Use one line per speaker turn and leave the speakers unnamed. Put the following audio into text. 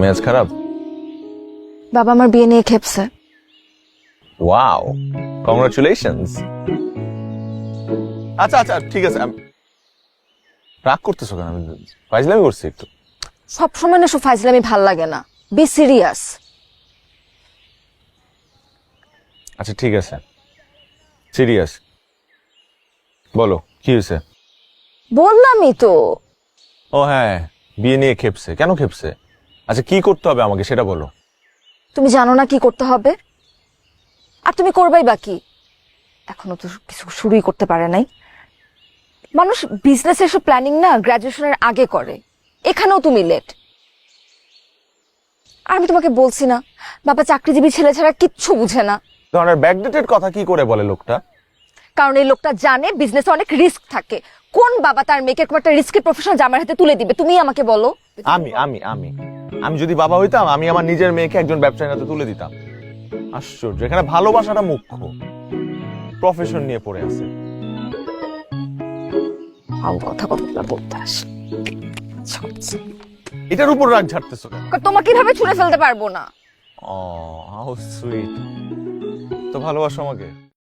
মেজাজ খারাপ?
বাবা আমার বিয়ে নিয়ে খেপছে।
ওয়াও কংগ্রাচুলেশনস আচ্ছা আচ্ছা ঠিক আছে রাগ করতেছো কেন? আমি ফাইজলামি করছি একটু।
সব সময় না সব ফাইজলামি ভালো লাগে না। বি সিরিয়াস
আচ্ছা ঠিক আছে। সিরিয়াস বলো কি হয়েছে?
বললামই তো।
ও হ্যাঁ বিয়ে নিয়ে খেপছে। কেন খেপছে? আচ্ছা কি করতে হবে আমাকে সেটা বলো।
তুমি জানো না কি করতে হবে? আর তুমি করবাই বাকি এখনও তো কিছু শুরুই করতে পারে নাই। মানুষ বিজনেস এসব প্ল্যানিং না গ্রাজুয়েশনের আগে করে। এখানেও তুমি লেট আর আমি তোমাকে বলছি না বাবা চাকরিজীবী ছেলে ছাড়া কিচ্ছু বুঝে না।
ধরনের ব্যাকডেটেড কথা কি করে বলে লোকটা?
কারণ এই লোকটা জানে বিজনেসে অনেক রিস্ক থাকে। কোন বাবা তার মেয়েকে একটা রিস্কি প্রফেশন জামার হাতে তুলে দিবে? তুমি আমাকে বলো।
আমি আমি আমি। আমি যদি বাবা হইতাম আমি আমার নিজের মেয়েকে একজন ব্যবসায়ীর হাতে তুলে দিতাম। আশ্চর্য এখানে ভালোবাসাটা মুখ্য। প্রফেশন নিয়ে পড়ে আছে।
আউ কথা কতগুলো বলতে আসে।
এটার উপর রাগ ঝাড়তেছো কেন?
তোমাকে এভাবে ছুঁড়ে ফেলতে পারব না।
ও হাউ সুইট তো ভালোবাসো আমাকে?